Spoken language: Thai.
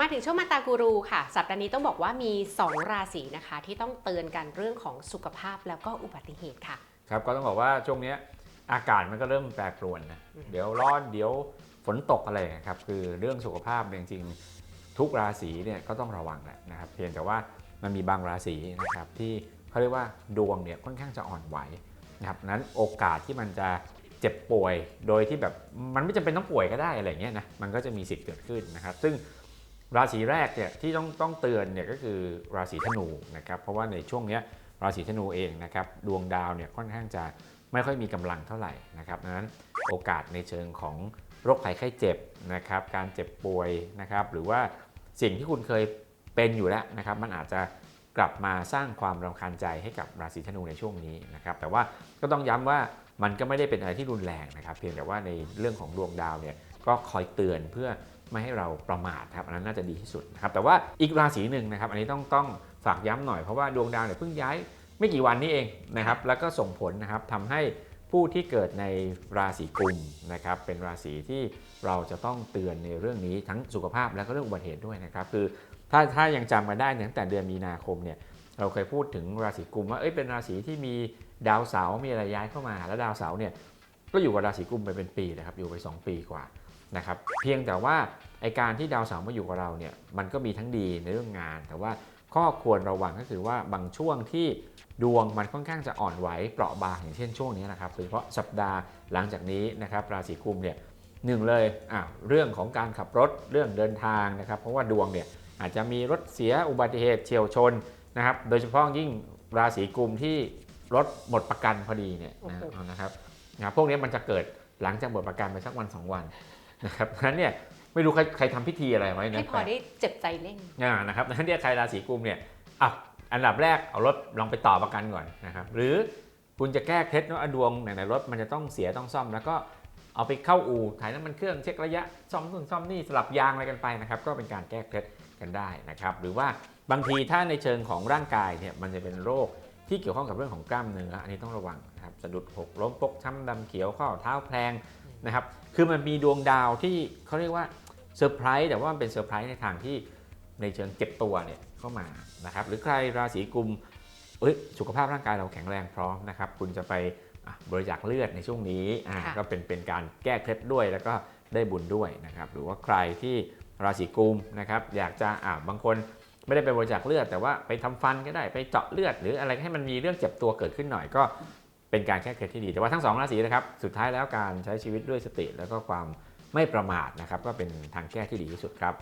มาถึงช่วงมาตากูรูค่ะ สัปดาห์นี้ต้องบอกว่ามี 2 ราศีนะคะ ที่ต้องเตือนกันเรื่องของสุขภาพแล้วก็อุบัติเหตุค่ะ ครับก็ต้องบอกว่าช่วงเนี้ยอากาศมันก็เริ่มแปรปรวนนะอืมเดี๋ยวร้อนเดี๋ยวฝนตกอะไรนะครับ คือเรื่องสุขภาพเนี่ยจริงๆทุกราศีเนี่ยก็ต้องระวังแหละนะครับเพียงแต่ว่ามันมีบางราศีนะครับที่เขาเรียกว่าดวงเนี่ยค่อนข้างจะอ่อนไหวนะครับนั้นโอกาสที่มันจะเจ็บป่วยโดยที่แบบมันไม่จำเป็นต้องป่วยก็ได้อะไรเงี้ยนะมันก็จะมีสิทธิ์เกิดขึ้นนะครับ ซึ่ง ราศีแรกเนี่ยที่ต้องต้องเตือนเนี่ยก็คือราศีธนูนะครับเพราะว่าในช่วงนี้ราศีธนูเองนะครับดวงดาวเนี่ยค่อนข้างจะไม่ค่อยมีกำลังเท่าไหร่นะครับดังนั้นโอกาสในเชิงของโรคภัยไข้เจ็บนะครับการเจ็บป่วยนะครับหรือว่าสิ่งที่คุณเคยเป็นอยู่แล้วนะครับมันอาจจะกลับมาสร้างความรำคาญใจให้กับราศีธนูในช่วงนี้นะครับแต่ว่าก็ต้องย้ำว่ามันก็ไม่ได้เป็นอะไรที่รุนแรงนะครับ เพียงแต่ว่าในเรื่องของดวงดาวเนี่ย ก็คอยเตือนเพื่อไม่ให้เราประมาทครับอันนั้นน่าจะดีที่สุดนะครับแต่ว่าอีกราศีหนึ่งนะครับอันนี้ต้องต้องฝากย้ำหน่อยเพราะว่าดวงดาวเนี่ยเพิ่งย้ายไม่กี่วันนี้เองนะครับแล้วก็ส่งผลนะครับทำให้ผู้ที่เกิดในราศีกุมนะครับเป็นราศีที่เราจะต้องเตือนในเรื่องนี้ทั้งสุขภาพและก็เรื่องอุบัติเหตุด้วยนะครับคือถ้าถ้ายังจำกันได้เนี่ยตั้งแต่เดือนมีนาคมเนี่ยเราเคยพูดถึงราศีกุมว่าเอ้ยเป็นราศีที่มีดาวเสาร์มีอะไรย้ายเข้ามา แล้วดาวเสาร์เนี่ยก็อยู่กับราศีกุมไปเป็นปีนะครับอยู่ไป 2 ปีกว่า นะครับเพียงแต่ว่าไอการที่ดาวเสาร์มาอยู่กับเราเนี่ยมันก็มีทั้งดีในเรื่องงาน แต่ว่าข้อควรระวังก็คือว่าบางช่วงที่ดวงมันค่อนข้างจะอ่อนไหวเปราะบางอย่างเช่นช่วงนี้นะครับโดยเฉพาะสัปดาห์หลังจากนี้นะครับราศีกุมเนี่ยหนึ่งเลยอะเรื่องของการขับรถเรื่องเดินทางนะครับเพราะว่าดวงเนี่ยอาจจะมีรถเสียอุบัติเหตุเฉียวชนนะครับโดยเฉพาะยิ่งราศีกุมที่รถหมดประกันพอดีเนี่ยนะโอ้โหนะครับนะครับพวกนี้มันจะเกิดหลังจากหมดประกันไปสักวันสองวัน นะครับเพราะฉะนั้นเนี่ยไม่รู้ใครใครทำพิธีอะไรไว้นะให้พอได้เจ็บใจเร่งอ่านะครับดังนั้นเนี่ยใครราศีกุมเนี่ยอะอันดับแรกเอารถลองไปต่อประกันก่อนนะครับหรือคุณจะแก้เคล็ดว่าอะดวงไหนๆรถมันจะต้องเสียต้องซ่อม แล้วก็เอาไปเข้าอู่ถ่ายน้ำมันเครื่องเช็คระยะซ่อมนู่นซ่อมนี่สลับยางอะไรกันไปนะครับก็เป็นการแก้เคล็ดกันได้นะครับหรือว่าบางทีถ้าในเชิงของร่างกายเนี่ยมันจะเป็นโรคที่เกี่ยวข้องกับเรื่องของกล้ามเนื้ออันนี้ต้องระวังนะครับสะดุดหกล้มปกช้ำดำเขียวข้อเท้าแพลง นะครับ คือมันมีดวงดาวที่เขาเรียกว่าเซอร์ไพรส์แต่ว่ามันเป็นเซอร์ไพรส์ในทางที่ในเชิงเก็บตัวเนี่ยเข้ามานะครับ หรือใครราศีกุมเอ้ยสุขภาพร่างกายเราแข็งแรงพร้อมนะครับ คุณจะไปอะบริจาคเลือดในช่วงนี้อ่าค่ะก็เป็นเป็นการแก้เคล็ดด้วยแล้วก็ได้บุญด้วยนะครับ หรือว่าใครที่ราศีกุมนะครับ อยากจะอ่าบางคนไม่ได้ไปบริจาคเลือด แต่ว่าไปทำฟันก็ได้ไปเจาะเลือด หรืออะไรให้มันมีเรื่องเจ็บตัวเกิดขึ้นหน่อยก็ เป็นการแค่เคล็ดที่ดีแต่ว่าทั้งสองราศีนะครับสุดท้ายแล้วการใช้ชีวิตด้วยสติ แล้วก็ความไม่ประมาทนะครับก็เป็นทางแก้ที่ดีที่สุดครับ